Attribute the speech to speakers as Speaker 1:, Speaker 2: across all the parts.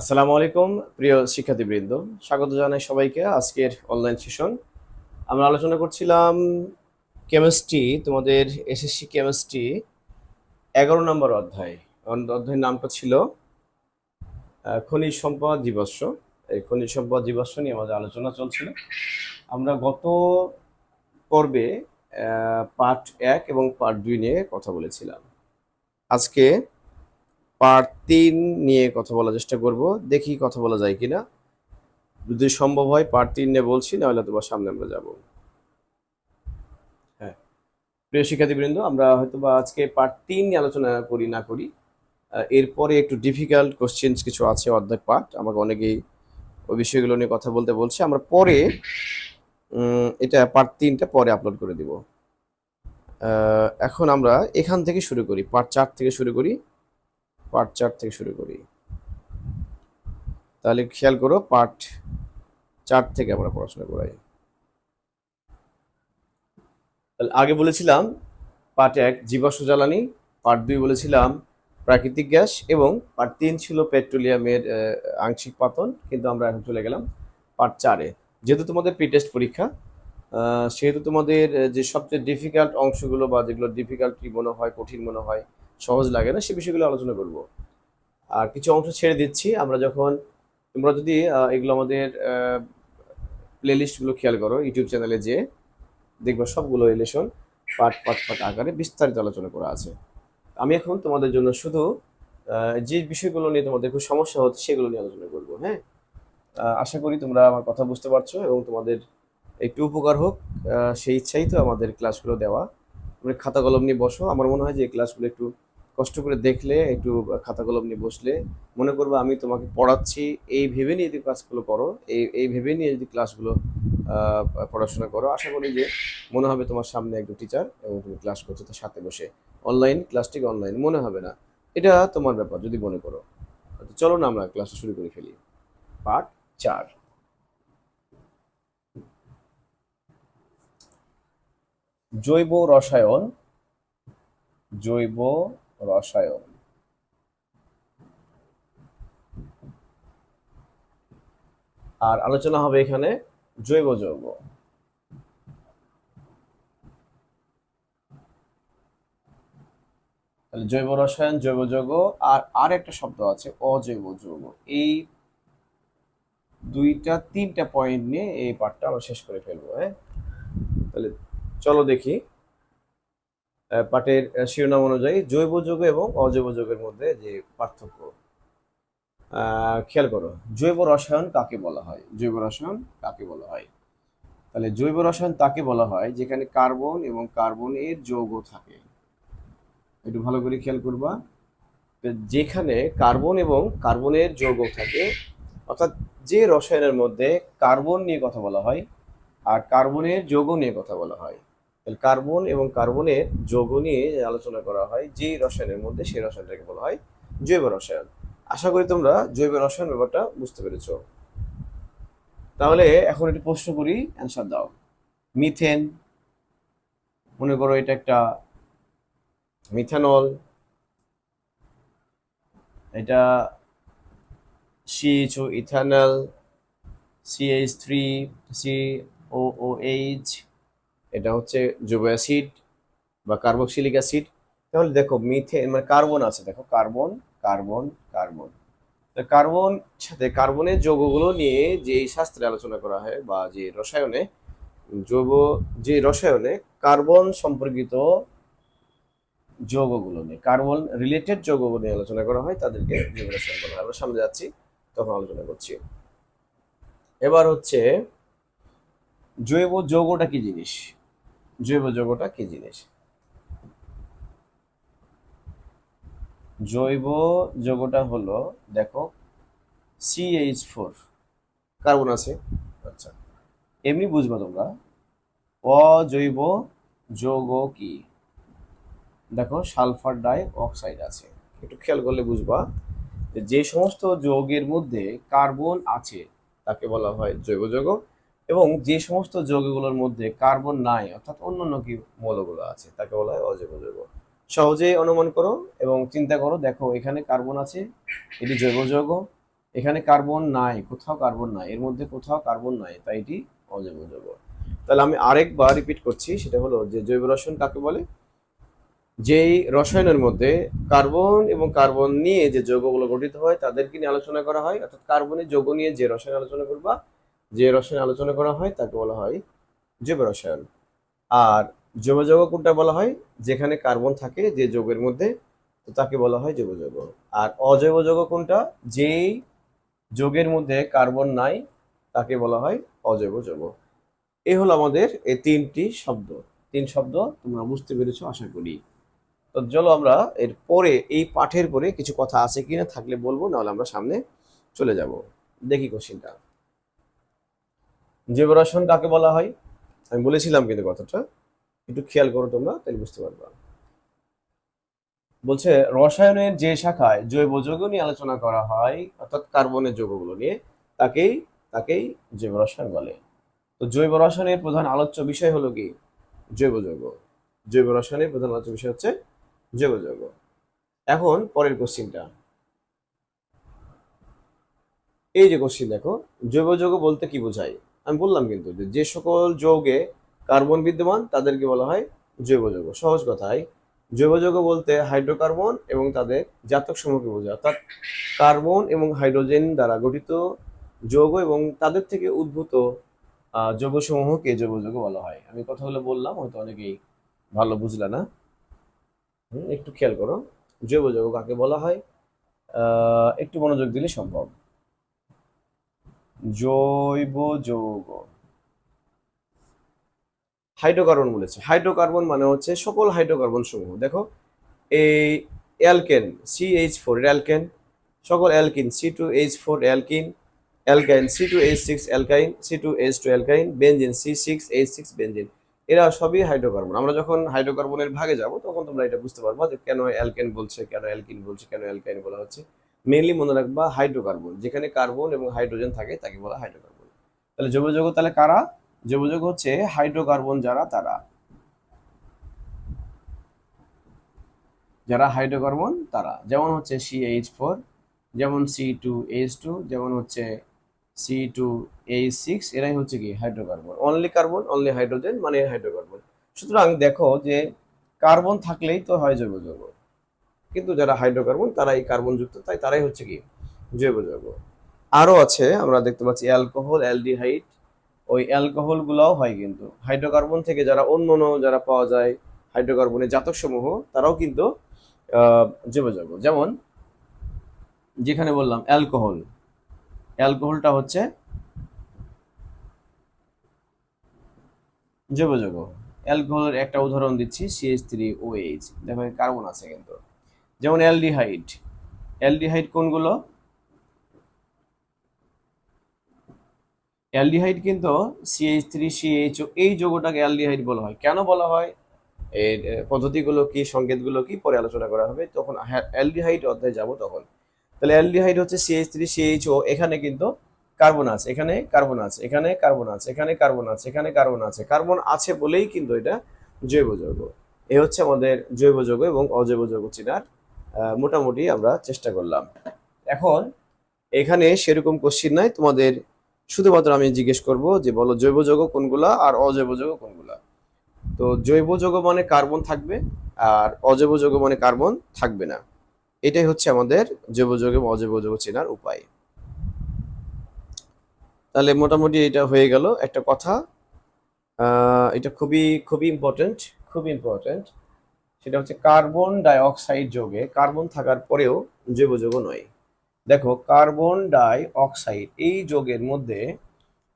Speaker 1: আসসালামু আলাইকুম, প্রিয় শিক্ষার্থীবৃন্দ। স্বাগত জানাই সবাইকে আজকের অনলাইন সেশন আমরা আলোচনা করছিলাম কেমিস্ট্রি তোমাদের এসএসসি কেমিস্ট্রি এগারো নম্বর অধ্যায়। অধ্যায়ের নামটা ছিল খনিজ সম্পদ জীবাশ্ম। এই খনিজ সম্পদ জীবাশ্ম নিয়ে আমাদের আলোচনা চলছিল। আমরা গত পর্বে পার্ট এক এবং পার্ট দুই নিয়ে কথা বলেছিলাম। আজকে পার্ট তিন নিয়ে কথা বলার চেষ্টা করব। দেখি কথা বলা যায় কিনা। যদি সম্ভব হয়, পার্ট তিন নিয়ে বলছি, নাহলে তোমার সামনে আমরা যাব। হ্যাঁ। প্রিয় শিক্ষার্থীবৃন্দ, আমরা হয়তো বা আজকে পার্ট তিন নিয়ে আলোচনা করি না করি। এরপরে একটু ডিফিকাল্ট কোশ্চেন কিছু আছে অর্ধেক পার্ট আমাকে অনেকেই ওই বিষয়গুলো নিয়ে কথা বলতে বলছে। আমরা পরে এটা পার্ট তিনটা পরে আপলোড করে দিব। এখন আমরা এখান থেকে শুরু করি, পার্ট চার থেকে শুরু করি। পার্ট চার থেকে শুরু করি। তাহলে খেয়াল করো পার্ট চার থেকে আমরা পড়াশোনা করাই। তাহলে আগে বলেছিলাম পার্ট এক জীবাশ্ম জ্বালানি পার্ট দুই বলেছিলাম প্রাকৃতিক গ্যাস এবং পার্ট তিন ছিল পেট্রোলিয়ামের আংশিক পাতন, কিন্তু আমরা এখন চলে গেলাম পার্ট চারে। যেহেতু তোমাদের প্রি টেস্ট পরীক্ষা সেহেতু তোমাদের যে সবচেয়ে ডিফিকাল্ট অংশগুলো বা যেগুলো ডিফিকাল্ট মনে হয়, কঠিন মনে হয় সহজ লাগে না, সে বিষয়গুলো আলোচনা করব। আর কিছু অংশ ছেড়ে দিচ্ছি, আমরা যখন, তোমরা যদি এগুলো আমাদের প্লেলিস্টগুলো খেয়াল করো, ইউটিউব চ্যানেলে যে, দেখবে সবগুলো রিলেশন পাট পাট পাট আকারে বিস্তারিত আলোচনা করা আছে। আমি এখন তোমাদের জন্য শুধু যে বিষয়গুলো নিয়ে তোমাদের খুব সমস্যা হচ্ছে, সেগুলো নিয়ে আলোচনা করব হ্যাঁ? আশা করি তোমরা আমার কথা বুঝতে পারছ এবং তোমাদের একটু উপকার হোক সেই ইচ্ছাই তো আমাদের ক্লাসগুলো দেওয়া। তুমি খাতা কলম নিয়ে বসো, আমার মনে হয় যে ক্লাসগুলো একটু কষ্ট করে দেখলে, একটু খাতা কলম নিয়ে বসলে মনে করবে আমি তোমাকে পড়াচ্ছি, এই ভেবে নিয়ে যদি ক্লাসগুলো করো, এই এই ভেবে নিয়ে যদি ক্লাসগুলো পড়াশোনা করো, আশা করি যে মনে হবে তোমার সামনে একজন টিচার এবং তুমি ক্লাস করছ তার সাথে বসে। অনলাইন ক্লাসটি অনলাইন মনে হবে না। এটা তোমার ব্যাপার যদি মনে করো। চলো না আমরা ক্লাসটা শুরু করে ফেলি। পার্ট চার। জৈব রসায়ন, জৈব রসায়ন আর আলোচনা হবে এখানে জৈব যৌগ। জৈব রসায়ন, জৈব যৌগ, আর আর একটা শব্দ আছে, অজৈব যৌগ। এই দুইটা, তিনটা পয়েন্ট নিয়ে এই পার্টটা আমরা শেষ করে ফেলব হ্যাঁ? তাহলে চলো দেখি। আহ, শিরোনাম অনুযায়ী জৈব যৌগ এবং অজৈব যৌগের মধ্যে যে পার্থক্য খেয়াল করো জৈব রসায়ন কাকে বলা হয়? জৈব রসায়ন কাকে বলা হয়? তাহলে জৈব রসায়ন তাকে বলা হয় যেখানে কার্বন এবং কার্বনের যৌগ থাকে। একটু ভালো করে খেয়াল করবা। যেখানে কার্বন এবং কার্বনের যৌগ থাকে অর্থাৎ যে রসায়নের মধ্যে কার্বন নিয়ে কথা বলা হয় আর কার্বনের যৌগ নিয়ে কথা বলা হয় কার্বন এবং কার্বনের যৌগ নিয়ে আলোচনা করা হয় যে রসায়নের মধ্যে সেই রসায়নটাকে বলা হয় জৈব রসায়ন। আশা করি তোমরা জৈব রসায়ন ব্যাপারটা বুঝতে পেরেছ। তাহলে এখন একটু প্রশ্ন করি অ্যান্সার দাও। মিথেন, মনে করো এটা একটা মিথানল, এটা CHO ethanol CH three C O H এটা হচ্ছে জৈব অ্যাসিড বা কার্বক্সিলিক অ্যাসিড। তাহলে দেখো মিথেন মানে কার্বন আছে, দেখো কার্বন কার্বন কার্বন। কার্বন, সাথে কার্বনের যৌগগুলো নিয়ে যে শাস্ত্রে আলোচনা করা হয় বা যে রসায়নে জৈব যে রসায়নে কার্বন সম্পর্কিত যৌগগুলো নিয়ে, কার্বন রিলেটেড যৌগগুলো নিয়ে আলোচনা করা হয়, তাদেরকে জৈব রসায়ন বলা হয়। আমরা সামনে যাচ্ছি, তখন আলোচনা করছি। এবার হচ্ছে জৈব যৌগটা কি জিনিস? জৈব যৌগটা কি জিনিস? জৈব যৌগটা হলো, দেখো সিএইচ ফোর কার্বন আছে। আচ্ছা এমনি বুঝবা তোমরা। অজৈব যৌগ কি? দেখো, সালফার ডাই অক্সাইড আছে। একটু খেয়াল করলে বুঝবা যে যে সমস্ত যৌগের মধ্যে কার্বন আছে, তাকে বলা হয় জৈব যৌগ। এবং যে সমস্ত যৌগগুলোর মধ্যে কার্বন নাই, অর্থাৎ অন্যান্য কি মৌলগুলো আছে, তাকে বলা হয় অজৈব যৌগ। সহজেই অনুমান করো এবং চিন্তা করো, দেখো এখানে কার্বন আছে, এটি জৈব যৌগ, এখানে কার্বন নাই, কোথাও কার্বন নাই, এর মধ্যে কোথাও কার্বন নাই, তাই এটি অজৈব যৌগ। তাহলে আমি আরেকবার রিপিট করছি, সেটা হলো যে জৈব রসায়ন কাকে বলে? যেই রসায়নের মধ্যে কার্বন এবং কার্বন নিয়ে যে যৌগগুলো গঠিত হয়, তাদেরকে নিয়ে আলোচনা করা হয়, অর্থাৎ কার্বনের যৌগ নিয়ে যে রসায়ন আলোচনা করবা যে রসায়ন আলোচনা করা হয় তাকে বলা হয় জৈব রসায়ন। আর জৈব যৌগ কোনটা বলা হয়? যেখানে কার্বন থাকে যে যৌগের মধ্যে, তো তাকে বলা হয় জৈব যৌগ। আর অজৈব যৌগ কোনটা? যেই যৌগের মধ্যে কার্বন নাই, তাকে বলা হয় অজৈব যৌগ। এই হলো আমাদের এই তিনটি শব্দ। তিন শব্দ তোমরা বুঝতে পেরেছ, আশা করি। তো চলো আমরা এর পরে, এই পাঠের পরে কিছু কথা আছে কিনা থাকলে বলব, নাহলে আমরা সামনে চলে যাব। দেখি কোশ্চিনটা জৈব রসায়ন কাকে বলা হয়? আমি বলেছিলাম কিন্তু কথাটা। একটু খেয়াল করো তোমরা, তাহলে বুঝতে পারবা। বলছে, রসায়নের যে শাখায় জৈব যৌগ নিয়ে আলোচনা করা হয়, অর্থাৎ কার্বনের যৌগগুলো নিয়ে, তাকেই তাকেই জৈব রসায়ন বলে। তো জৈব রসায়নের প্রধান আলোচ্য বিষয় হলো কি? জৈব যৌগ। জৈব রসায়নের প্রধান আলোচ্য বিষয় হচ্ছে জৈব যৌগ। এখন পরের কোশ্চিনটা এই যে কোশ্চিন দেখো, জৈব যৌগ বলতে কি বোঝায়? আমি বললাম কিন্তু যে সকল যৌগে কার্বন বিদ্যমান তাদেরকে বলা হয় জৈব যৌগ। সহজ কথায় জৈব যৌগ বলতে হাইড্রোকার্বন এবং তাদের জাতক সমূহকে বোঝায়। অর্থাৎ কার্বন এবং হাইড্রোজেন দ্বারা গঠিত যৌগ এবং তাদের থেকে উদ্ভূত যৌগসমূহকে জৈব যৌগ বলা হয়। আমি কথাগুলো বললাম, হয়তো অনেকেই ভালো বুঝলে না। একটু খেয়াল করো। জৈব যৌগ কাকে বলা হয়? একটু মনোযোগ দিলে সম্ভব। জৈব যৌগ। হাইড্রোকার্বন বলেছে। হাইড্রোকার্বন মানে হচ্ছে সকল হাইড্রোকার্বন সমূহ। দেখো এই alkane, C H four alkane, সকল alkene, C two H four alkene, alkyne, C two H six alkyne, C two H two alkyne benzene C six H six benzene এরা সবই হাইড্রোকার্বন। আমরা যখন হাইড্রোকার্বনের ভাগে যাব, তখন তোমরা এটা বুঝতে পারব যে কেন অ্যালকেন বলছে, কেন অ্যালকিন বলছে, কেন অ্যালকাইন বলা হচ্ছে। মেনলি মনে রাখবা হাইড্রোকার্বন যেখানে কার্বন এবং হাইড্রোজেন থাকে, তাকে বলা হাইড্রোকার্বন তাহলে জৈব যৌগ তাহলে কারা? জৈব যৌগ হচ্ছে হাইড্রোকার্বন যারা, তারা। যারা হাইড্রোকার্বন তারা। যেমন হচ্ছে সি এইচ ফোর যেমন সি টু এইচ টু যেমন হচ্ছে সি টু এইচ সিক্স এরাই হচ্ছে কি? Hydrocarbon only carbon only hydrogen মানে হাইড্রোকার্বন সুতরাং দেখো যে কার্বন থাকলেই তো হয় জৈব কিন্তু যারা হাইড্রোকার্বন তারা এই কার্বনযুক্ত, তাই তারাই হচ্ছে কি? জৈব যৌগ। আরও আছে, আমরা দেখতে পাচ্ছি অ্যালকোহল, অ্যালডিহাইড। ওই অ্যালকোহল গুলাও হয় কিন্তু। হাইড্রোকার্বন থেকে যারা অন্য যারা পাওয়া যায়, হাইড্রোকার্বনের জাতক সমূহ তারাও কিন্তু জৈব যৌগ। যেমন, যেখানে বললাম, অ্যালকোহল। অ্যালকোহলটা হচ্ছে জৈব যৌগ। অ্যালকোহলের একটা উদাহরণ দিচ্ছি সিএইচ থ্রি ও এইচ। দেখো কার্বন আছে কিন্তু। যেমন অ্যালডিহাইড। অ্যালডিহাইড কোনগুলো? অ্যালডিহাইড কিন্তু সিএইচ থ্রি সিএইচ এই যৌগটাকে অ্যালডিহাইড বলা হয়। কেন বলা হয়? এর পদ্ধতিগুলো কি, সংকেতগুলো কি? পরে আলোচনা করা হবে। তখন অ্যালডিহাইড অধ্যায়ে যাব তখন। তাহলে অ্যালডিহাইড হচ্ছে সিএইচ থ্রি সিএইচও এখানে কিন্তু কার্বন আছে, এখানে কার্বন আছে, এখানে কার্বন আছে, এখানে কার্বন আছে, এখানে কার্বন আছে। কার্বন আছে বলেই কিন্তু এটা জৈব যৌগ। এই হচ্ছে আমাদের জৈব যৌগ এবং অজৈব যৌগ চেনার মোটামুটি আমরা চেষ্টা করলাম। এখন এখানে সেরকম কোশ্চিন নাই। তোমাদের শুধুমাত্র আমি জিজ্ঞেস করব যে বলো জৈব যৌগ কোনগুলা আর অজৈব যৌগ কোনগুলা? তো জৈব যৌগ মানে কার্বন থাকবে আর অজৈব যৌগ মানে কার্বন থাকবে না। এটাই হচ্ছে আমাদের জৈব যৌগ এবং অজৈব যৌগ চেনার উপায়। তাহলে মোটামুটি এটা হয়ে গেল। একটা কথা এটা খুবই খুবই ইম্পর্টেন্ট খুবই ইম্পর্টেন্ট সেটা হচ্ছে কার্বন ডাই অক্সাইড যৌগে, কার্বন থাকার পরেও জৈব যৌগ নয়। দেখো, কার্বন ডাই অক্সাইড এই যোগের মধ্যে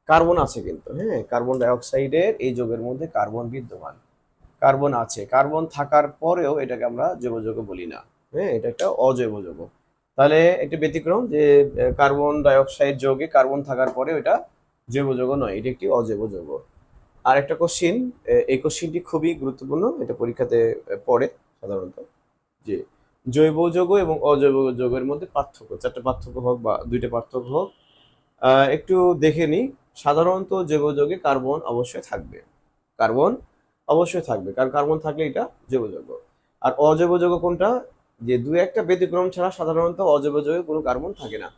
Speaker 1: কার্বন আছে কিন্তু হ্যাঁ? কার্বন ডাই অক্সাইডের এই যোগের মধ্যে কার্বন বিদ্যমান। কার্বন আছে, কার্বন থাকার পরেও এটাকে আমরা জৈব যৌগ বলি না হ্যাঁ? এটা একটা অজৈব যৌগ তাহলে একটা ব্যতিক্রম যে কার্বন ডাই অক্সাইড যৌগে কার্বন থাকার পরেও এটা জৈব যৌগ নয়, এটা একটি অজৈব যৌগ আর একটা কোশ্চিন এই কোশ্চিনটি খুবই গুরুত্বপূর্ণ, এটা পরীক্ষাতে পড়ে সাধারণত, যে জৈব যৌগ এবং অজৈব যৌগের মধ্যে পার্থক্য, চারটে পার্থক্য হোক বা দুইটা পার্থক্য হোক একটু দেখে নিই, সাধারণত জৈব যৌগে কার্বন অবশ্যই থাকবে, কার্বন অবশ্যই থাকবে, কারণ কার্বন থাকলে এটা জৈব যৌগ, আর অজৈব যৌগ কোনটা, যে দু একটা ব্যতিক্রম ছাড়া সাধারণত অজৈব যৌগে কোনো কার্বন থাকে না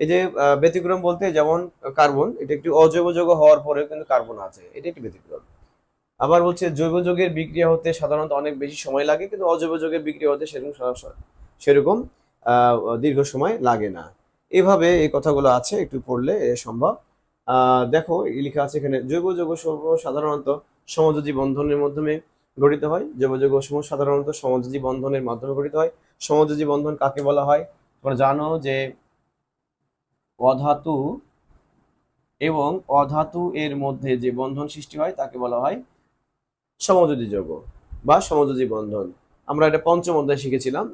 Speaker 1: এই যে ব্যতিক্রম বলতে যেমন কার্বন, এটা একটি অজৈব যৌগ হওয়ার পরেও কিন্তু কার্বন আছে। এটা একটি ব্যতিক্রম। আবার বলছে জৈব যৌগের বিক্রিয়া হতে সাধারণত অনেক বেশি সময় লাগে, কিন্তু অজৈব যৌগের বিক্রিয়া হতে সেরকম সেরকম দীর্ঘ সময় লাগে না। এভাবে এই কথাগুলো আছে, একটু পড়লে সম্ভব। দেখো লেখা আছে এখানে, জৈব যৌগ সমূহ সাধারণত সমযোজী বন্ধনের মাধ্যমে গঠিত হয়। জৈব যৌগ সমূহ সাধারণত সমযোজী বন্ধনের মাধ্যমে গঠিত হয়। সমযোজী বন্ধন কাকে বলা হয়? তোমরা জানো যে অধাতু এবং অধাতু এর মধ্যে যে বন্ধন সৃষ্টি হয়, তাকে বলা হয় সমযোজী যৌগ বা সমযোজী বন্ধন। আমরা এটা পঞ্চম অধ্যায় শিখেছিলাম।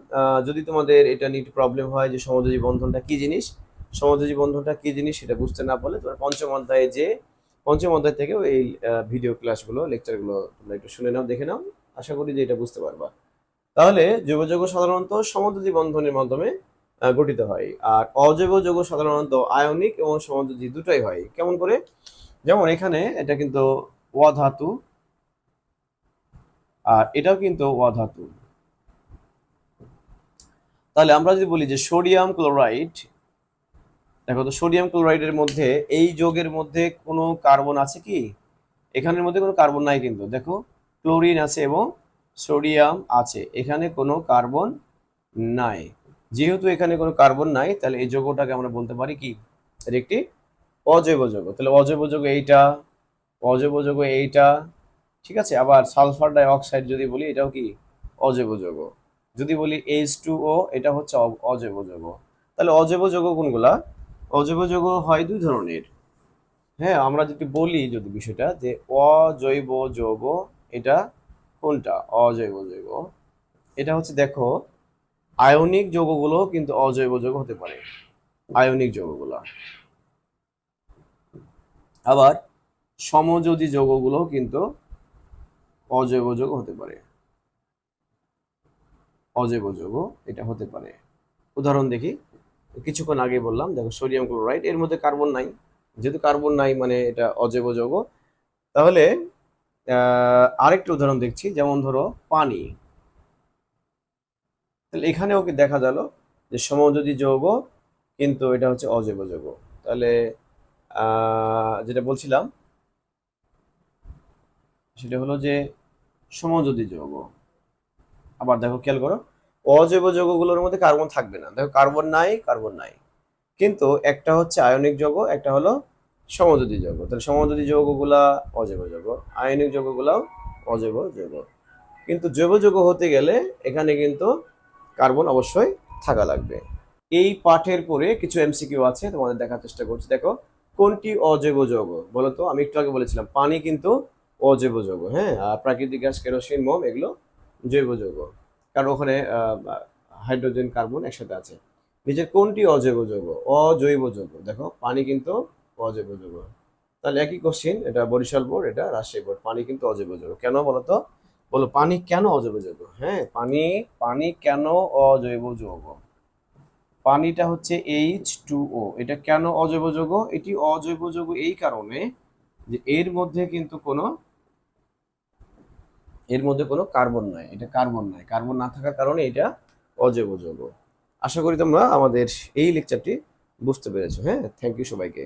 Speaker 1: যদি তোমাদের এটা নিয়ে প্রবলেম হয় যে সমযোজী বন্ধনটা কি জিনিস, সমযোজী বন্ধনটা কি জিনিস সেটা বুঝতে না পারলে তোমরা পঞ্চম অধ্যায়ে যে, পঞ্চম অধ্যায় থেকেও এই ভিডিও ক্লাসগুলো লেকচারগুলো তোমরা একটু শুনে নাও, দেখে নাও। আশা করি যে এটা বুঝতে পারবা। তাহলে জৈব যৌগ সাধারণত সমযোজী বন্ধনের মাধ্যমে গঠিত হয়। আর অজৈব যৌগ সাধারণত আয়নিক এবং সমযোজী দুটোই হয়। কেমন করে? যেমন এখানে এটা কিন্তু অধাতু আর এটাও কিন্তু অধাতু তাহলে আমরা যদি বলি যে সোডিয়াম ক্লোরাইড, দেখো তো সোডিয়াম ক্লোরাইডের মধ্যে এই যোগের মধ্যে কোনো কার্বন আছে কি? এখানের মধ্যে কোনো কার্বন নাই কিন্তু। দেখো, ক্লোরিন আছে এবং সোডিয়াম আছে। এখানে কোনো কার্বন নাই। যেহেতু এখানে কোনো কার্বন নাই, তাহলে এই যৌগটাকে আমরা বলতে পারি কি? এর একটি অজৈব যৌগ। তাহলে অজৈব যৌগ এইটা, অজৈব যৌগ এইটা, ঠিক আছে? আবার সালফার ডাই অক্সাইড যদি বলি, এটাও কি? অজৈব যৌগ। যদি বলি এইচ টু ও এটা হচ্ছে অজৈব যৌগ। তাহলে অজৈব যৌগ কোনগুলা? অজৈব যৌগ হয় দুই ধরনের। হ্যাঁ আমরা যদি বলি যদি বিষয়টা যে অজৈব যৌগ, এটা কোনটা? অজৈব যৌগ। এটা হচ্ছে দেখো আয়নিক যৌগগুলো কিন্তু অজৈব যৌগ হতে পারে। আয়নিক যৌগগুলো। আবার সমযোজী যৌগগুলো কিন্তু অজৈব যৌগ হতে পারে। অজৈব যৌগ এটা হতে পারে। উদাহরণ দেখি, কিছুক্ষণ আগে বললাম, দেখো সোডিয়াম ক্লোরাইড, এর মধ্যে কার্বন নাই। যেহেতু কার্বন নাই মানে এটা অজৈব যৌগ। তাহলে আরেকটা উদাহরণ দেখছি, যেমন ধরো পানি। তাহলে এখানেও কি দেখা গেল যে সমযোজী যৌগ কিন্তু এটা হচ্ছে অজৈব যৌগ। তাহলে যেটা বলছিলাম, সেটা হলো যে সমযোজী যৌগ। আবার দেখো খেয়াল করো, অজৈব যৌগগুলোর মধ্যে কার্বন থাকবে না। দেখো কার্বন নাই কার্বন নাই। কিন্তু একটা হচ্ছে আয়নিক যৌগ, একটা হলো সমযোজী যৌগ। তাহলে সমযোজী যৌগগুলা অজৈব যৌগ, আয়নিক যৌগগুলাও অজৈব যৌগ। কিন্তু জৈব যৌগ হতে গেলে এখানে কিন্তু কার্বন অবশ্যই থাকা লাগবে। এই পাঠের পরে কিছু এমসিকিউ আছে, তোমাদের দেখার চেষ্টা করছি। দেখো, কোনটি অজৈব যৌগ? বলো তো, আমি একটু আগে বলেছিলাম, পানি কিন্তু অজৈব যৌগ হ্যাঁ? আর প্রাকৃতিক গ্যাস, কেরোসিন, মোম, এগুলো জৈব যৌগ। কারণ ওখানে হাইড্রোজেন, কার্বন একসাথে আছে। নিচের কোনটি অজৈব যৌগ? অজৈব যৌগ। দেখো, পানি কিন্তু অজৈব যৌগ। তাহলে একই কোশ্চিন এটা বরিশাল বোর্ড, এটা রাজশাহী বোর্ড। পানি কিন্তু অজৈব যৌগ। কেন বলো তো? বলো, পানি কেন অজৈব যৌগ? হ্যাঁ পানি পানি কেন অজৈব যৌগ? পানিটা হচ্ছে এইচ টু ও এটা কেন অজৈব যৌগ? এটি অজৈব যৌগ এই কারণে যে এর মধ্যে কিন্তু কোনো, এর মধ্যে কোনো কার্বন নাই। এটা কার্বন নাই। কার্বন না থাকার কারণে এটা অজৈব যৌগ। আশা করি তোমরা আমাদের এই লেকচারটি বুঝতে পেরেছ। হ্যাঁ থ্যাংক ইউ সবাইকে।